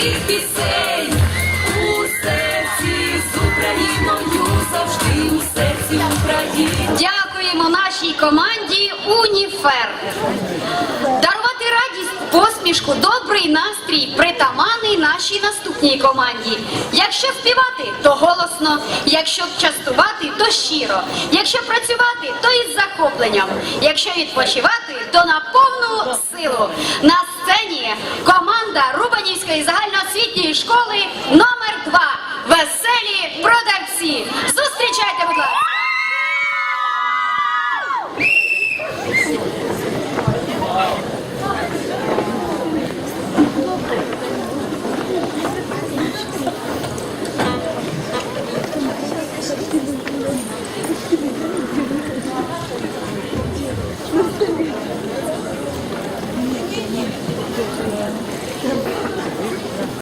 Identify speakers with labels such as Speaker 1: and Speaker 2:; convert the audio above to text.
Speaker 1: у серці з Україною завжди у. Дякуємо нашій команді Уніфер. Дарувати радість, посмішку, добрий настрій, притаманий нашій наступній команді. Якщо співати, то голосно, якщо частувати, то щиро, якщо працювати, то із захопленням, якщо відпочивати, то на повну силу. На сцені команда Ру загальноосвітньої школи номер 2 Веселі продавці.